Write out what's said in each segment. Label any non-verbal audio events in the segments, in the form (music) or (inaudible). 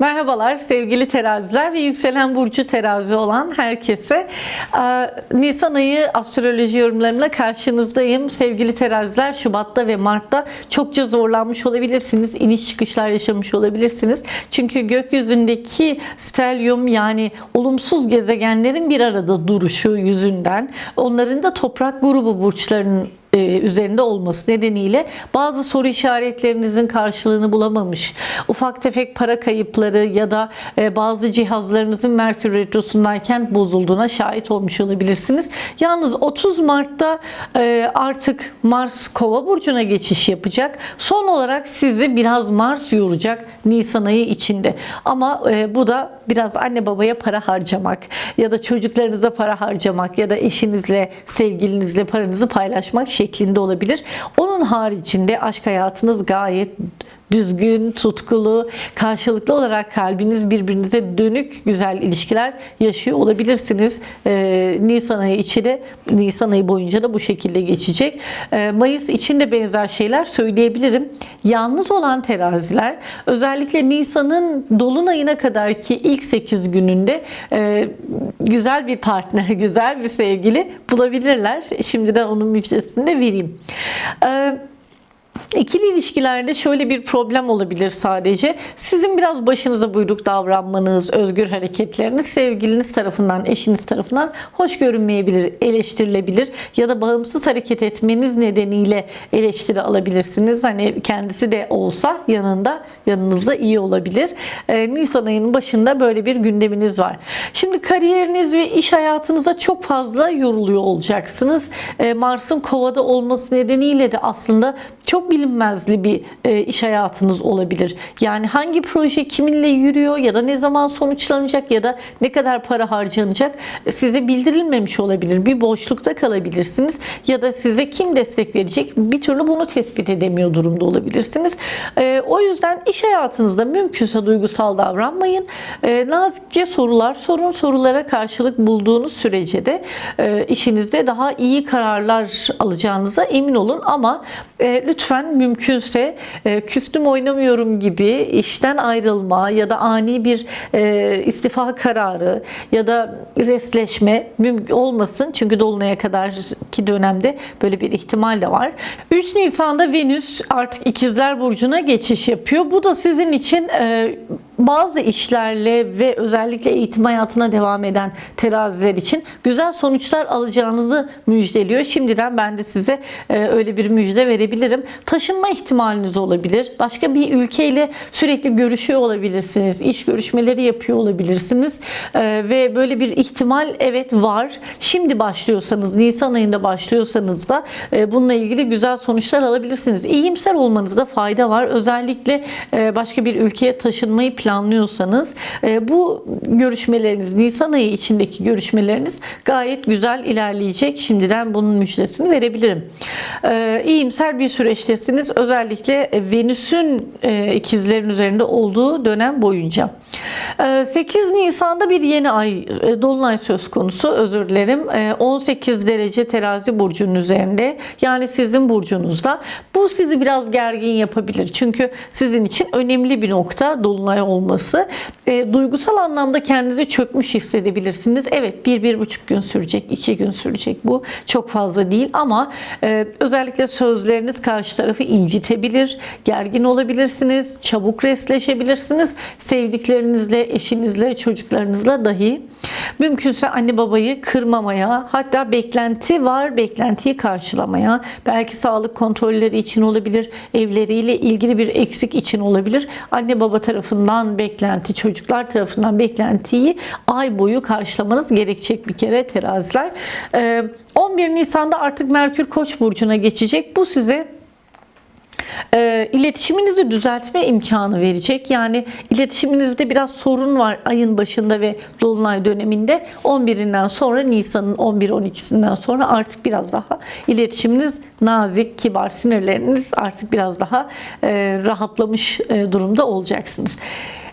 Merhabalar sevgili teraziler ve yükselen burcu terazi olan herkese. Nisan ayı astroloji yorumlarımla karşınızdayım. Sevgili teraziler Şubat'ta ve Mart'ta çokça zorlanmış olabilirsiniz. İniş çıkışlar yaşamış olabilirsiniz. Çünkü gökyüzündeki stelyum yani olumsuz gezegenlerin bir arada duruşu yüzünden onların da toprak grubu burçlarının üzerinde olması nedeniyle bazı soru işaretlerinizin karşılığını bulamamış, ufak tefek para kayıpları ya da e, bazı cihazlarınızın Merkür Retrosu'ndayken bozulduğuna şahit olmuş olabilirsiniz. Yalnız 30 Mart'ta e, artık Mars Kova burcuna geçiş yapacak. Son olarak sizi biraz Mars yoracak Nisan ayı içinde. Ama e, bu da biraz anne babaya para harcamak ya da çocuklarınıza para harcamak ya da eşinizle, sevgilinizle paranızı paylaşmak şeklinde olabilir. Onun haricinde aşk hayatınız gayet düzgün, tutkulu, karşılıklı olarak kalbiniz birbirinize dönük güzel ilişkiler yaşıyor olabilirsiniz. Ee, Nisan ayı içi de Nisan ayı boyunca da bu şekilde geçecek. Ee, Mayıs için de benzer şeyler söyleyebilirim. Yalnız olan teraziler özellikle Nisan'ın dolunayına kadar ki ilk 8 gününde e, güzel bir partner, (laughs) güzel bir sevgili bulabilirler. Şimdiden onun müjdesini de vereyim. Ee, İkili ilişkilerde şöyle bir problem olabilir sadece. Sizin biraz başınıza buyruk davranmanız, özgür hareketleriniz sevgiliniz tarafından, eşiniz tarafından hoş görünmeyebilir, eleştirilebilir ya da bağımsız hareket etmeniz nedeniyle eleştiri alabilirsiniz. Hani kendisi de olsa yanında, yanınızda iyi olabilir. Ee, Nisan ayının başında böyle bir gündeminiz var. Şimdi kariyeriniz ve iş hayatınıza çok fazla yoruluyor olacaksınız. Ee, Mars'ın kovada olması nedeniyle de aslında çok bilinmezli bir e, iş hayatınız olabilir. Yani hangi proje kiminle yürüyor ya da ne zaman sonuçlanacak ya da ne kadar para harcanacak e, size bildirilmemiş olabilir. Bir boşlukta kalabilirsiniz ya da size kim destek verecek bir türlü bunu tespit edemiyor durumda olabilirsiniz. E, o yüzden iş hayatınızda mümkünse duygusal davranmayın. E, nazikçe sorular sorun. Sorulara karşılık bulduğunuz sürece de e, işinizde daha iyi kararlar alacağınıza emin olun ama e, lütfen mümkünse e, küstüm oynamıyorum gibi işten ayrılma ya da ani bir e, istifa kararı ya da restleşme olmasın. Çünkü Dolunay'a kadarki dönemde böyle bir ihtimal de var. 3 Nisan'da Venüs artık İkizler Burcu'na geçiş yapıyor. Bu da sizin için e, bazı işlerle ve özellikle eğitim hayatına devam eden teraziler için güzel sonuçlar alacağınızı müjdeliyor. Şimdiden ben de size e, öyle bir müjde verebilirim. Taşınma ihtimaliniz olabilir. Başka bir ülkeyle sürekli görüşüyor olabilirsiniz. İş görüşmeleri yapıyor olabilirsiniz. E, ve böyle bir ihtimal evet var. Şimdi başlıyorsanız, Nisan ayında başlıyorsanız da e, bununla ilgili güzel sonuçlar alabilirsiniz. İyimser olmanızda fayda var. Özellikle başka bir ülkeye taşınmayı planlıyorsanız e, bu görüşmeleriniz, Nisan ayı içindeki görüşmeleriniz gayet güzel ilerleyecek. Şimdiden bunun müjdesini verebilirim. E, İyimser bir süreçtesiniz. Özellikle Venüs'ün e, ikizlerin üzerinde olduğu dönem boyunca. E, 8 Nisan'da bir yeni ay, dolunay söz konusu. Özür dilerim. E, 18 derece terazi burcunun üzerinde. Yani sizin burcunuzda. Bu sizi biraz gergin yapabilir. Çünkü sizin için önemli bir nokta dolunay olması. E, duygusal anlamda kendinizi çökmüş hissedebilirsiniz. Evet bir, bir buçuk gün sürecek, iki gün sürecek bu. Çok fazla değil ama e, özellikle sözleriniz karşı tarafı incitebilir, gergin olabilirsiniz, çabuk resleşebilirsiniz. Sevdiklerinizle, eşinizle, çocuklarınızla dahi. Mümkünse anne babayı kırmamaya, hatta beklenti var, beklentiyi karşılamaya, belki sağlık kontrolleri için olabilir, evleriyle ilgili bir eksik için olabilir. Anne baba tarafından beklenti, çocuklar tarafından beklentiyi ay boyu karşılamanız gerekecek bir kere teraziler. Ee, 11 Nisan'da artık Merkür Koç burcuna geçecek. Bu size e, iletişiminizi düzeltme imkanı verecek. Yani iletişiminizde biraz sorun var ayın başında ve dolunay döneminde 11'inden sonra Nisan'ın 11-12'sinden sonra artık biraz daha iletişiminiz nazik, kibar, sinirleriniz artık biraz daha e, rahatlamış e, durumda olacaksınız.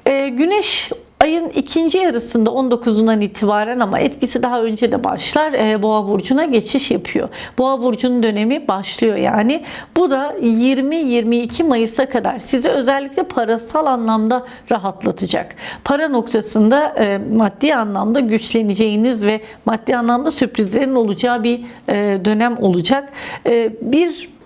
E, güneş ayın ikinci yarısında 19'undan itibaren ama etkisi daha önce de başlar. e, Boğa burcuna geçiş yapıyor. Boğa burcunun dönemi başlıyor yani. Bu da 20-22 Mayıs'a kadar sizi özellikle parasal anlamda rahatlatacak. Para noktasında e, maddi anlamda güçleneceğiniz ve maddi anlamda sürprizlerin olacağı bir e, dönem olacak. E, bir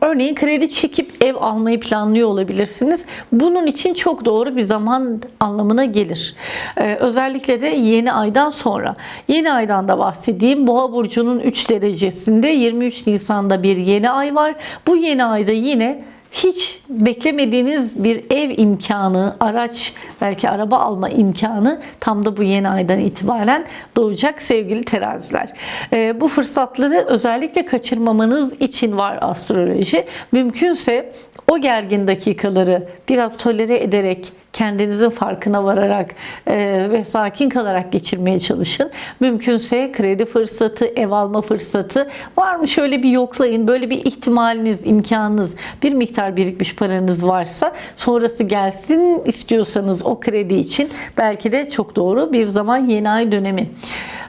Örneğin kredi çekip ev almayı planlıyor olabilirsiniz. Bunun için çok doğru bir zaman anlamına gelir. Ee, özellikle de yeni aydan sonra. Yeni aydan da bahsedeyim. Boğa burcunun 3 derecesinde 23 Nisan'da bir yeni ay var. Bu yeni ayda yine hiç beklemediğiniz bir ev imkanı, araç, belki araba alma imkanı tam da bu yeni aydan itibaren doğacak sevgili teraziler. Ee, bu fırsatları özellikle kaçırmamanız için var astroloji. Mümkünse o gergin dakikaları biraz tolere ederek kendinizin farkına vararak e, ve sakin kalarak geçirmeye çalışın. Mümkünse kredi fırsatı, ev alma fırsatı var mı şöyle bir yoklayın. Böyle bir ihtimaliniz, imkanınız, bir miktar birikmiş paranız varsa sonrası gelsin istiyorsanız o kredi için belki de çok doğru bir zaman yeni ay dönemi.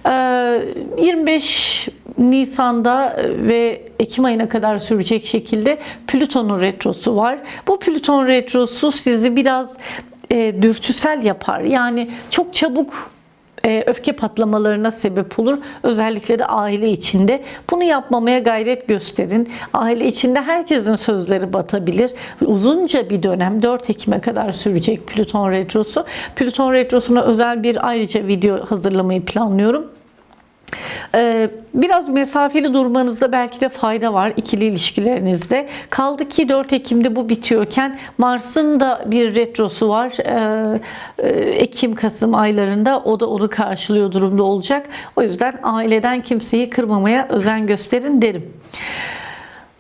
Ee, 25 Nisan'da ve Ekim ayına kadar sürecek şekilde Plüton'un retrosu var. Bu Plüton retrosu sizi biraz e, dürtüsel yapar. Yani çok çabuk e, öfke patlamalarına sebep olur. Özellikle de aile içinde. Bunu yapmamaya gayret gösterin. Aile içinde herkesin sözleri batabilir. Uzunca bir dönem 4 Ekim'e kadar sürecek Plüton retrosu. Plüton retrosuna özel bir ayrıca video hazırlamayı planlıyorum. Ee, Biraz mesafeli durmanızda belki de fayda var ikili ilişkilerinizde. Kaldı ki 4 Ekim'de bu bitiyorken Mars'ın da bir retrosu var. Ee, e, Ekim-Kasım aylarında o da onu karşılıyor durumda olacak. O yüzden aileden kimseyi kırmamaya özen gösterin derim.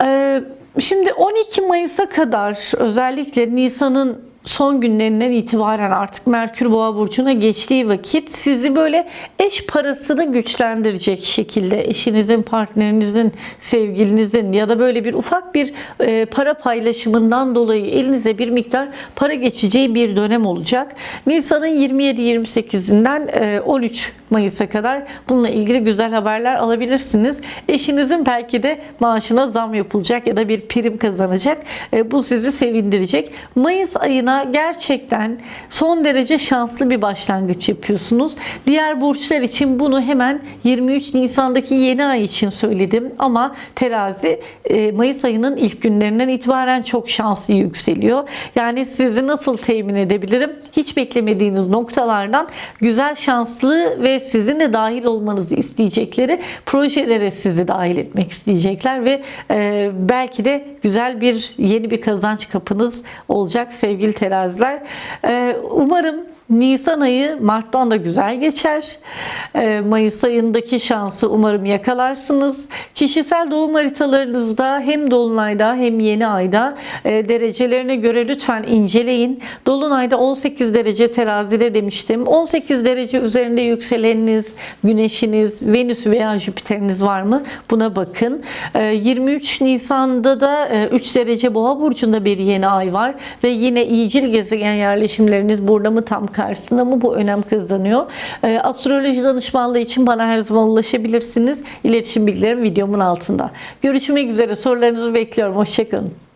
Ee, Şimdi 12 Mayıs'a kadar özellikle Nisan'ın son günlerinden itibaren artık Merkür Boğa burcuna geçtiği vakit sizi böyle eş parasını güçlendirecek şekilde eşinizin, partnerinizin, sevgilinizin ya da böyle bir ufak bir e, para paylaşımından dolayı elinize bir miktar para geçeceği bir dönem olacak. Nisan'ın 27-28'inden e, 13 Mayıs'a kadar bununla ilgili güzel haberler alabilirsiniz. Eşinizin belki de maaşına zam yapılacak ya da bir prim kazanacak. E, bu sizi sevindirecek. Mayıs ayına gerçekten son derece şanslı bir başlangıç yapıyorsunuz. Diğer burçlar için bunu hemen 23 Nisan'daki yeni ay için söyledim ama terazi e, Mayıs ayının ilk günlerinden itibaren çok şanslı yükseliyor. Yani sizi nasıl temin edebilirim? Hiç beklemediğiniz noktalardan güzel şanslı ve sizin de dahil olmanızı isteyecekleri projelere sizi dahil etmek isteyecekler ve e, belki de güzel bir yeni bir kazanç kapınız olacak sevgili teraziler. E, umarım Nisan ayı Mart'tan da güzel geçer. Ee, Mayıs ayındaki şansı umarım yakalarsınız. Kişisel doğum haritalarınızda hem dolunayda hem yeni ayda e, derecelerine göre lütfen inceleyin. Dolunayda 18 derece terazide demiştim. 18 derece üzerinde yükseleniniz, güneşiniz, Venüs veya Jüpiter'iniz var mı? Buna bakın. 23 Nisan'da da 3 derece boğa burcunda bir yeni ay var ve yine iyicil gezegen yerleşimleriniz burada mı tam karşısında mı bu önem kazanıyor. E, astroloji danışmanlığı için bana her zaman ulaşabilirsiniz. İletişim bilgilerim videomun altında. Görüşmek üzere. Sorularınızı bekliyorum. Hoşçakalın.